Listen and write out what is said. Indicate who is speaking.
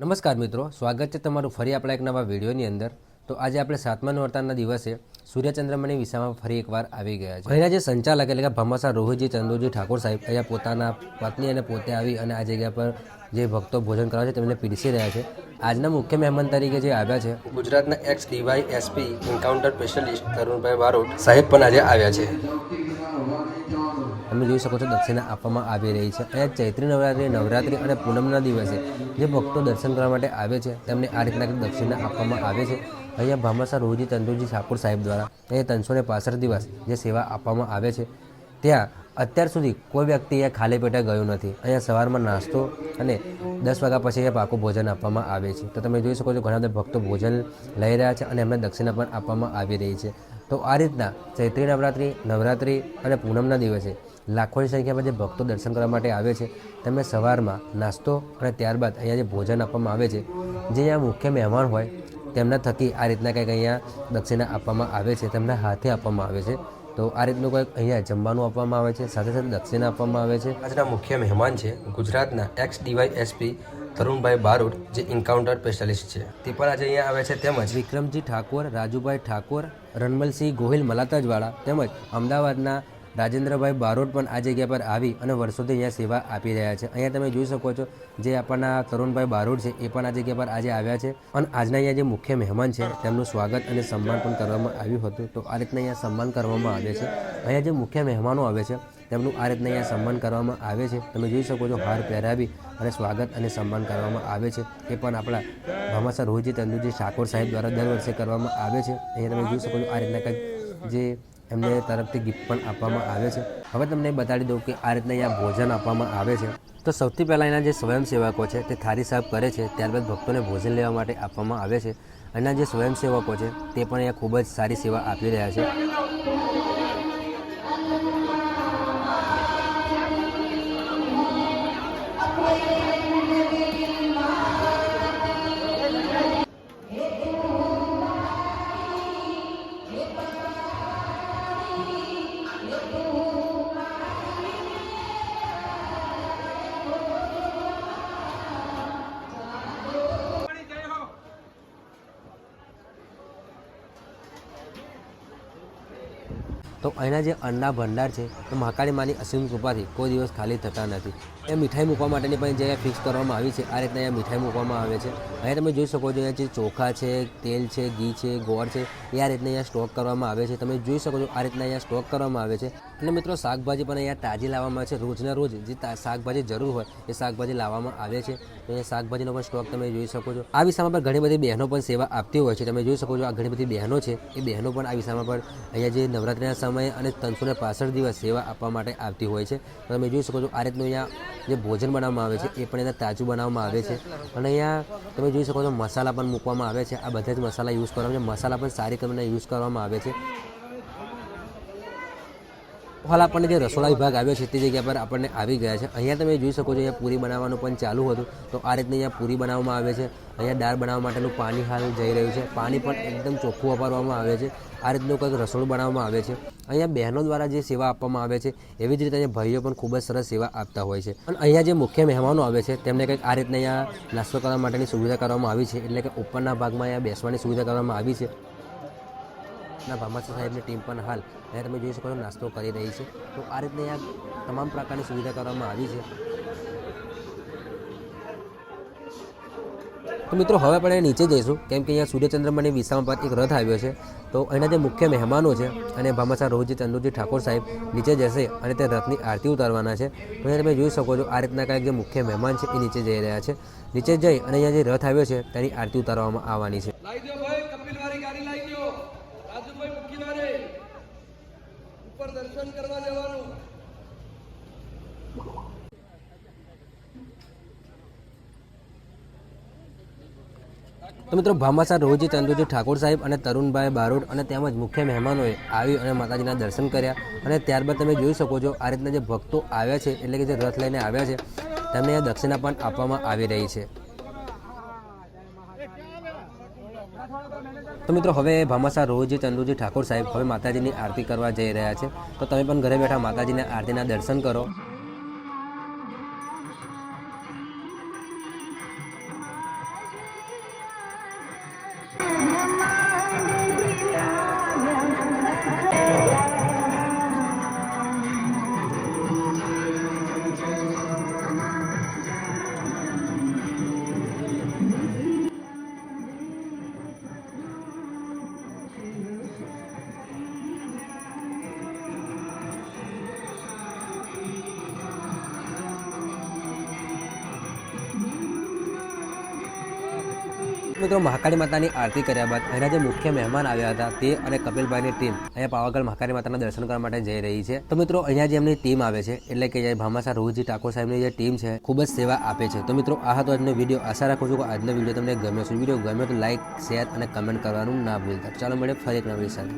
Speaker 1: નમસ્કાર મિત્રો, સ્વાગત છે તમારું ફરી આપણા એક નવા વિડીયોની અંદર. તો આજે આપણે સાતમા નોરતાના દિવસે સૂર્યચંદ્રમણી વિસામાં ફરી એકવાર આવી ગયા છે. અહીંના જે સંચાલક એટલે કે ભમાસા રોહિતજી, ચંદુજી ઠાકોર સાહેબ અહીંયા પોતાના પત્ની અને પોતે આવી અને આ જગ્યા પર જે ભક્તો ભોજન કરવા છે તેમને પીરસી રહ્યા છે. આજના મુખ્ય મહેમાન તરીકે જે આવ્યા છે, ગુજરાતના ex DY SP encounter specialist Tarunbhai Barot સાહેબ પણ આજે આવ્યા છે. તમે જોઈ શકો છો દક્ષિણા આપવામાં આવી રહી છે. અહીંયા ચૈત્રી નવરાત્રિ નવરાત્રિ અને પૂનમના દિવસે જે ભક્તો દર્શન કરવા માટે આવે છે, તેમને આ રીતના દક્ષિણા આપવામાં આવે છે. અહીંયા ભામાસા રોહજી તંદુરજી ઠાકુર સાહેબ દ્વારા એ ત્રણસો ને પાસઠ દિવસ જે સેવા આપવામાં આવે છે. ત્યાં અત્યાર સુધી કોઈ વ્યક્તિ અહીંયા ખાલી પેટે ગયું નથી. અહીંયા સવારમાં નાસ્તો અને દસ વાગ્યા પછી અહીંયા પાકું ભોજન આપવામાં આવે છે. તો તમે જોઈ શકો છો ઘણા બધા ભક્તો ભોજન લઈ રહ્યા છે અને એમને દક્ષિણા પણ આપવામાં આવી રહી છે. તો આ રીતના ચૈત્રી નવરાત્રિ નવરાત્રિ અને પૂનમના દિવસે લાખોની સંખ્યામાં જે ભક્તો દર્શન કરવા માટે આવે છે, તેમને સવારમાં નાસ્તો અને ત્યારબાદ અહીંયા જે ભોજન આપવામાં આવે છે, જે અહીંયા મુખ્ય મહેમાન હોય, તેમના થકી આ રીતના કંઈક અહીંયા દક્ષિણા આપવામાં આવે છે, તેમના હાથે આપવામાં આવે છે. તો આ રીતનું કંઈક અહીંયા જમવાનું આપવામાં આવે છે, સાથે સાથે દક્ષિણા આપવામાં આવે છે. આજના મુખ્ય મહેમાન છે ગુજરાતના ex DY SP Tarunbhai Barot, જે ઇન્કાઉન્ટર સ્પેશિયાલિસ્ટ છે. તે પણ આજે અહીંયા આવે છે તેમજ વિક્રમજી ઠાકોર, રાજુભાઈ ઠાકોર, રણમલસિંહ ગોહિલ મલાતજવાળા તેમજ અમદાવાદના રાજેન્દ્રભાઈ બારોટ પણ આ જગ્યા પર આવી અને વર્ષોથી અહીંયા સેવા આપી રહ્યા છે. અહીંયા તમે જોઈ શકો છો, જે આપણના તરુણભાઈ બારોટ છે, એ પણ આ જગ્યા પર આજે આવ્યા છે. અને આજના અહીંયા જે મુખ્ય મહેમાન છે, તેમનું સ્વાગત અને સન્માન પણ કરવામાં આવ્યું હતું. તો આ રીતના અહીંયા સન્માન કરવામાં આવે છે. અહીંયા જે મુખ્ય મહેમાનો આવે છે, તેમનું આ રીતના અહીંયા સન્માન કરવામાં આવે છે. તમે જોઈ શકો છો, હાર પહેરાવી અને સ્વાગત અને સન્માન કરવામાં આવે છે. એ પણ આપણા ભામાસા રોહિતજી તંદુજી ઠાકોર સાહેબ દ્વારા દર વર્ષે કરવામાં આવે છે. અહીંયા તમે જોઈ શકો છો, આ રીતના કંઈક જે એમને તરફથી ગિફ્ટ પણ આપવામાં આવે છે. હવે તમને બતાડી દઉં કે આ રીતના અહીંયા ભોજન આપવામાં આવે છે. તો સૌથી પહેલાં એના જે સ્વયંસેવકો છે તે થારી સાફ કરે છે, ત્યારબાદ ભક્તોને ભોજન લેવા માટે આપવામાં આવે છે. અને જે સ્વયંસેવકો છે તે પણ અહીંયા ખૂબ જ સારી સેવા આપી રહ્યા છે. તો અહીંના જે અંડા ભંડાર છે, તો મહાકાળી માની અસીમ કૃપાથી કોઈ દિવસ ખાલી થતા નથી. એ મીઠાઈ મૂકવા માટેની પણ જગ્યા ફિક્સ કરવામાં આવી છે, આ રીતના અહીંયા મીઠાઈ મૂકવામાં આવે છે. અહીંયા તમે જોઈ શકો છો અહીંયા જે ચોખા છે, તેલ છે, ઘી છે, ગોળ છે, એ આ રીતના અહીંયા સ્ટોક કરવામાં આવે છે. તમે જોઈ શકો છો આ રીતના અહીંયા સ્ટોક કરવામાં આવે છે. અને મિત્રો શાકભાજી પણ અહીંયા તાજી લાવવામાં આવે છે. રોજના રોજ જે શાકભાજી જરૂર હોય એ શાકભાજી લાવવામાં આવે છે. તો અહીંયા શાકભાજીનો પણ સ્ટોક તમે જોઈ શકો છો. આ વિસ્તારમાં પર ઘણી બધી બહેનો પણ સેવા આપતી હોય છે. તમે જોઈ શકો છો આ ઘણી બધી બહેનો છે. એ બહેનો પણ આ વિસ્તારમાં પર અહીંયા જે નવરાત્રિના સમયે અને ત્રણસો ને દિવસ સેવા આપવા માટે આવતી હોય છે. તમે જોઈ શકો છો આ રીતનું અહીંયા જે ભોજન બનાવવામાં આવે છે, એ પણ અહીંયા તાજું બનાવવામાં આવે છે. અને અહીંયા તમે જોઈ શકો છો મસાલા પણ મૂકવામાં આવે છે. આ બધા જ મસાલા યુઝ કરવામાં છે. મસાલા પણ સારી કરીને યુઝ કરવામાં આવે છે. હાલ આપણને જે રસોડા વિભાગ આવ્યો છે તે જગ્યા પર આપણને આવી ગયા છે. અહીંયા તમે જોઈ શકો છો, અહીંયા પૂરી બનાવવાનું પણ ચાલુ હતું. તો આ રીતની અહીંયા પૂરી બનાવવામાં આવે છે. અહીંયા દાળ બનાવવા માટેનું પાણી હાલ જઈ રહ્યું છે. પાણી પણ એકદમ ચોખ્ખું વાપરવામાં આવે છે. આ રીતનું કંઈક રસોડું બનાવવામાં આવે છે. અહીંયા બહેનો દ્વારા જે સેવા આપવામાં આવે છે, એવી જ રીતે અહીંયા ભાઈઓ પણ ખૂબ જ સરસ સેવા આપતા હોય છે. અને અહીંયા જે મુખ્ય મહેમાનો આવે છે, તેમને કંઈક આ રીતના અહીંયા નાસ્તો કરવા માટેની સુવિધા કરવામાં આવી છે. એટલે કે ઉપરના ભાગમાં અહીંયા બેસવાની સુવિધા કરવામાં આવી છે. ના, ભામાસા સાહેબની ટીમ પણ હાલ અહીંયા તમે જોઈ શકો છો, નાસ્તો કરી રહી છે. તો આ રીતની અહીંયા તમામ પ્રકારની સુવિધા કરવામાં આવી છે. તો મિત્રો, હવે આપણે નીચે જઈશું. કેમ કે અહીંયા સૂર્યચંદ્રમાની વિસામાં પર એક રથ આવ્યો છે. તો એના જે મુખ્ય મહેમાનો છે અને ભામાસા રોહજી ચંદુજી ઠાકોર સાહેબ નીચે જશે અને તે રથની આરતી ઉતારવાના છે. તો અહીંયા તમે જોઈ શકો છો, આ રીતના કાંઈક જે મુખ્ય મહેમાન છે એ નીચે જઈ રહ્યા છે. નીચે જઈ અને અહીંયા જે રથ આવ્યો છે, તેની આરતી ઉતારવામાં આવવાની છે.
Speaker 2: ઉપર દર્શન કરવા જવાનું.
Speaker 1: તો મિત્રો ભામાસા રોજી ચંદુજી ઠાકોર સાહેબ અને તરુણભાઈ બારોટ અને તેમજ મુખ્ય મહેમાનોએ આવી અને માતાજીના દર્શન કર્યા. અને ત્યારબાદ તમે જોઈ શકો છો, આ રીતના જે ભક્તો આવ્યા છે, એટલે કે જે રથ લઈને આવ્યા છે, તેમને દક્ષિણા પણ આપવામાં આવી રહી છે. તો મિત્રો, હવે ભામાસા રોજ ચંદુજી ઠાકોર સાહેબ હવે માતાજીની આરતી કરવા જઈ રહ્યા છે. તો તમે પણ ઘરે બેઠા માતાજીના આરતીના દર્શન કરો. મિત્રો, મહાકાળી માતાની આરતી કર્યા બાદ અહીંના જે મુખ્ય મહેમાન આવ્યા હતા તે અને કપિલભાઈની ટીમ અહીંયા પાવાગઢ મહાકાળી માતાના દર્શન કરવા માટે જઈ રહી છે. તો મિત્રો, અહીંયા જે એમની ટીમ આવે છે, એટલે કે જે ભામાસા રોહજી ઠાકોર સાહેબની જે ટીમ છે, ખૂબ જ સેવા આપે છે. તો મિત્રો, આ હતો આજનો વીડિયો. આશા રાખું છું કે આજનો વીડિયો તમને ગમ્યો છે વીડિયો ગમ્યો તો લાઈક, શેર અને કમેન્ટ કરવાનું ના ભૂલતા. ચાલો મળે ફરી એક નવી સાથે.